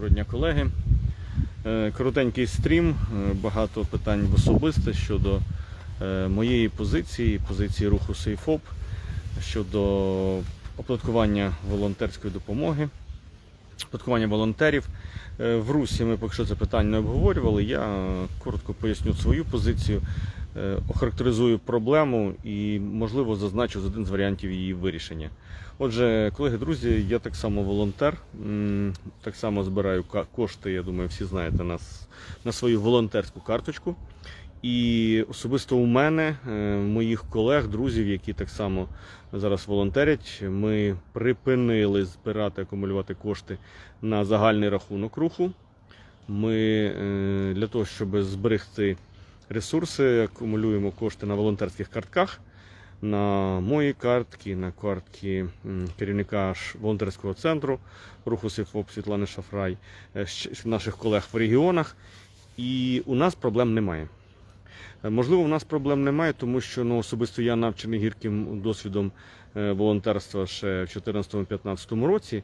Доброго дня, колеги. Е, Коротенький стрім, е, багато питань в особисте щодо е, моєї позиції, позиції руху Сейфоп, щодо оподаткування волонтерської допомоги, оподаткування волонтерів. В Русі ми поки що це питання не обговорювали. Я коротко поясню свою позицію, охарактеризую проблему і, можливо, зазначу з один з варіантів її вирішення. Отже, колеги, друзі, я так само волонтер, так само збираю кошти, я думаю, всі знаєте, на, на свою волонтерську карточку. І особисто у мене, е, моїх колег, друзів, які так само зараз волонтерять, ми припинили збирати, акумулювати кошти на загальний рахунок руху. Ми е, для того, щоб зберегти ресурси, акумулюємо кошти на волонтерських картках. На мої картки, на картки керівника волонтерського центру руху СИФОП Світлани Шафрай, е, наших колег в регіонах. І у нас проблем немає. Е, Можливо, у нас проблем немає, тому що ну, особисто я навчений гірким досвідом е, волонтерства ще в 2014-2015 році.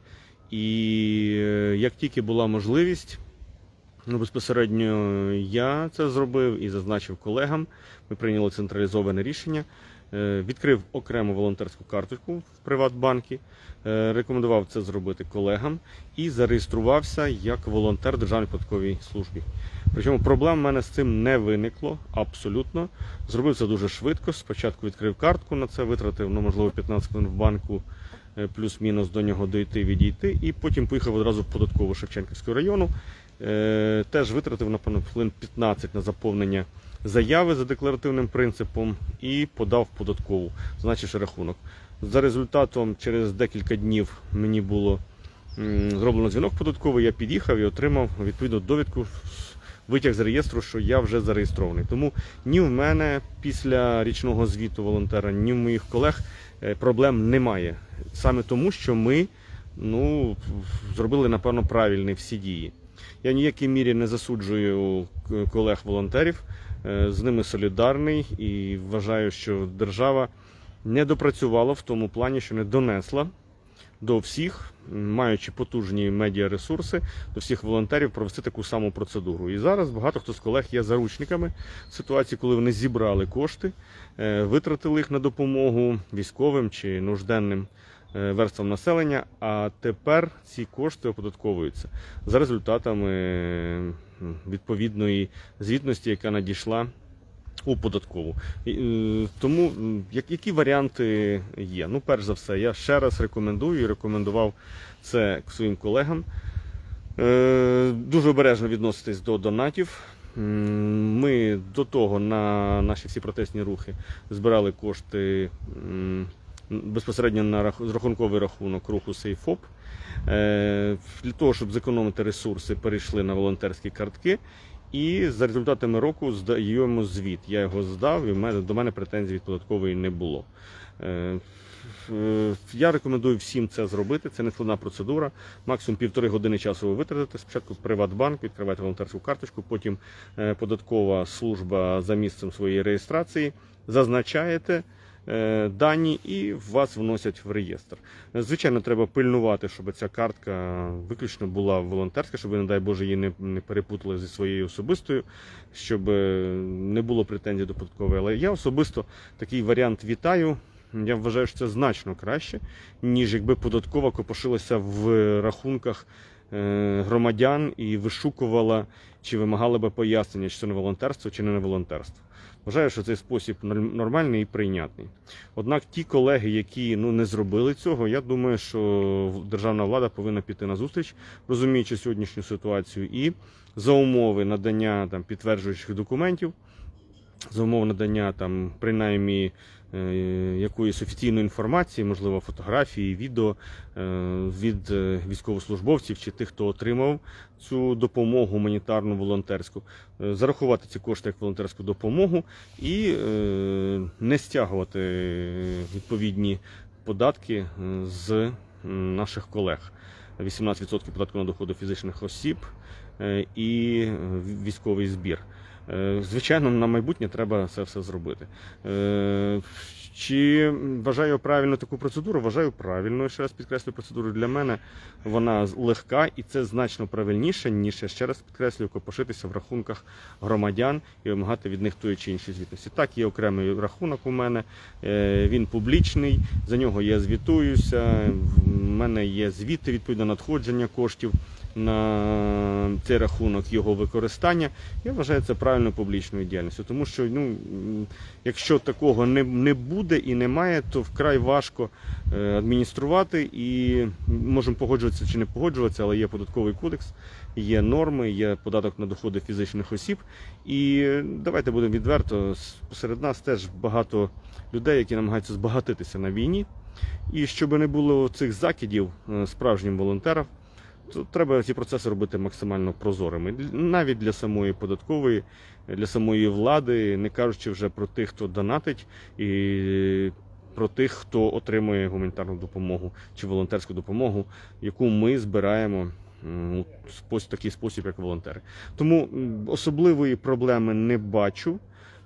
І як тільки була можливість, ну, безпосередньо я це зробив і зазначив колегам. Ми прийняли централізоване рішення. Е, Відкрив окрему волонтерську карточку в Приватбанкі, е, рекомендував це зробити колегам і зареєструвався як волонтер Державній податковій службі. Причому проблем в мене з цим не виникло абсолютно. Зробив це дуже швидко. Спочатку відкрив картку на це, витратив ну, можливо 15 хвилин в банку, е, плюс-мінус до нього дойти, відійти, і потім поїхав одразу в податкову Шевченківського району. Е, Теж витратив, напевно, хвилин 15 на заповнення заяви за декларативним принципом і подав податкову, значивши рахунок. За результатом, через декілька днів мені було зроблено дзвінок податковий, я під'їхав і отримав відповідну довідку, витяг з реєстру, що я вже зареєстрований. Тому ні в мене після річного звіту волонтера, ні в моїх колег е, проблем немає. Саме тому, що ми ну, зробили, напевно, правильні всі дії. Я ніякій мірі не засуджую колег-волонтерів, е, з ними солідарний і вважаю, що держава не допрацювала в тому плані, що не донесла до всіх, маючи потужні медіаресурси, до всіх волонтерів провести таку саму процедуру. І зараз багато хто з колег є заручниками ситуації, коли вони зібрали кошти, е, витратили їх на допомогу військовим чи нужденним е, верствам населення, а тепер ці кошти оподатковуються за результатами відповідної звітності, яка надійшла у податкову. Е, Тому які варіанти є? Ну, перш за все, я ще раз рекомендую і рекомендував це своїм колегам. Е, Дуже обережно відноситись до донатів. Ми до того на наші всі протестні рухи збирали кошти безпосередньо на рах- розрахунковий рахунок руху Сейфоп. Е, Для того, щоб зекономити ресурси, перейшли на волонтерські картки. І за результатами року здаємо звіт. Я його здав, і до мене претензій від податкової не було. Е, е, Я рекомендую всім це зробити. Це не складна процедура. Максимум півтори години часу ви витратите. Спочатку Приватбанк, відкриваєте волонтерську карточку, потім е, податкова служба за місцем своєї реєстрації. Зазначаєте дані і вас вносять в реєстр. Е, Звичайно, треба пильнувати, щоб ця картка виключно була волонтерська, щоб, не дай Боже, її не, перепутали зі своєю особистою, щоб е, не було претензій до податкової. Але я особисто такий варіант вітаю. Я вважаю, що це значно краще, ніж якби податкова копошилася в рахунках е, громадян і вишукувала чи вимагала би пояснення, чи це не волонтерство, чи не не волонтерство. Вважаю, що цей спосіб норм- нормальний і прийнятний. Однак ті колеги, які ну не зробили цього, я думаю, що державна влада повинна піти на зустріч, розуміючи сьогоднішню ситуацію, і за умови надання там підтверджуючих документів, за умови надання там принаймні е, якоїсь офіційної інформації, можливо, фотографії, відео е, від е, військовослужбовців чи тих, хто отримав цю допомогу гуманітарну волонтерську, зарахувати ці кошти як волонтерську допомогу і не стягувати відповідні податки з наших колег. 18% податку на доходи фізичних осіб і військовий збір. Е, Звичайно, на майбутнє треба це все зробити. Е, Чи вважаю правильно таку процедуру? Вважаю правильно. Ще раз підкреслю процедуру для мене. Вона легка і це значно правильніше, ніж я ще раз підкреслюю, копошитися в рахунках громадян і вимагати від них тої чи іншої звітності. Так, є окремий рахунок у мене, е, він публічний, за нього я звітуюся. В мене є звіти відповідно надходження коштів на цей рахунок його використання. Я вважаю це правильно публічною діяльністю, тому що ну, якщо такого не, не буде і немає, то вкрай важко е, адмініструвати і можемо погоджуватися чи не погоджуватися, але є податковий кодекс, є норми, є податок на доходи фізичних осіб. І давайте будемо відверто, серед нас теж багато людей, які намагаються збагатитися на війні. І щоб не було цих закидів е, справжнім волонтерам, то треба ці процеси робити максимально прозорими. Навіть для самої податкової, для самої влади, не кажучи вже про тих, хто донатить, і про тих, хто отримує гуманітарну допомогу чи волонтерську допомогу, яку ми збираємо спос- такий спосіб, як волонтери. Тому особливої проблеми не бачу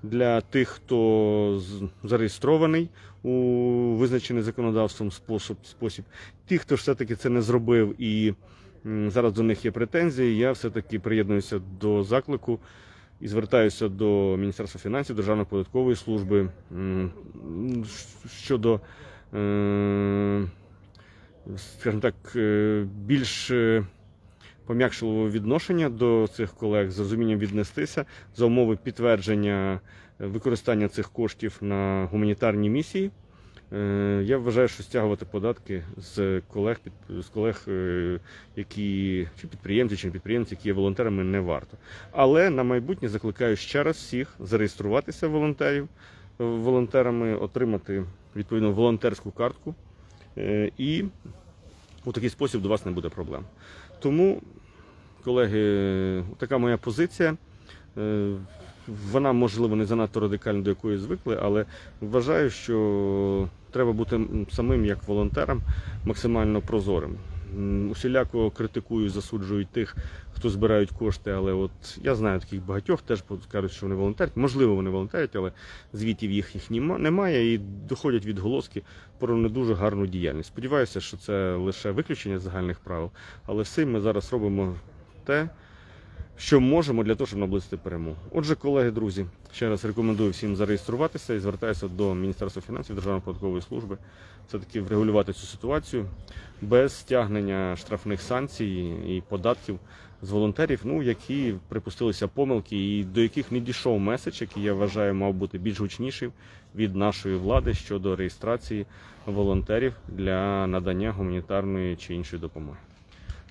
для тих, хто зареєстрований у визначений законодавством спосіб, спосіб. Ті, хто ж все-таки це не зробив і зараз до них є претензії, я все-таки приєднуюся до заклику і звертаюся до Міністерства фінансів, Державної податкової служби щодо, е, скажімо так, е, більш е, пом'якшливого відношення до цих колег, з розумінням віднестися за умови підтвердження використання цих коштів на гуманітарні місії. Е, Я вважаю, що стягувати податки з колег, з колег, е, які чи підприємці, чи підприємці, які є волонтерами, не варто. Але на майбутнє закликаю ще раз всіх зареєструватися волонтерів, е, волонтерами, отримати відповідно волонтерську картку. І у такий спосіб до вас не буде проблем. Тому, колеги, така моя позиція. Вона, можливо, не занадто радикальна, до якої звикли, але вважаю, що треба бути самим як волонтером максимально прозорим. Усіляко критикую, засуджую тих, хто збирають кошти, але от я знаю таких багатьох, теж кажуть, що вони волонтерять. Можливо, вони волонтерять, але звітів їх, їх немає і доходять відголоски про не дуже гарну діяльність. Сподіваюся, що це лише виключення загальних правил, але все ми зараз робимо те, що можемо для того, щоб наблизити перемогу. Отже, колеги, друзі, ще раз рекомендую всім зареєструватися і звертаюся до Міністерства фінансів Державної податкової служби все-таки врегулювати цю ситуацію без стягнення штрафних санкцій і податків з волонтерів, ну які припустилися помилки, і до яких не дійшов меседж, який я вважаю мав бути більш гучнішим від нашої влади щодо реєстрації волонтерів для надання гуманітарної чи іншої допомоги.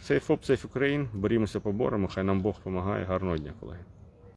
Safe Ukraine. Борімося, поборемо. Хай нам Бог допомагає. Гарного дня, колеги.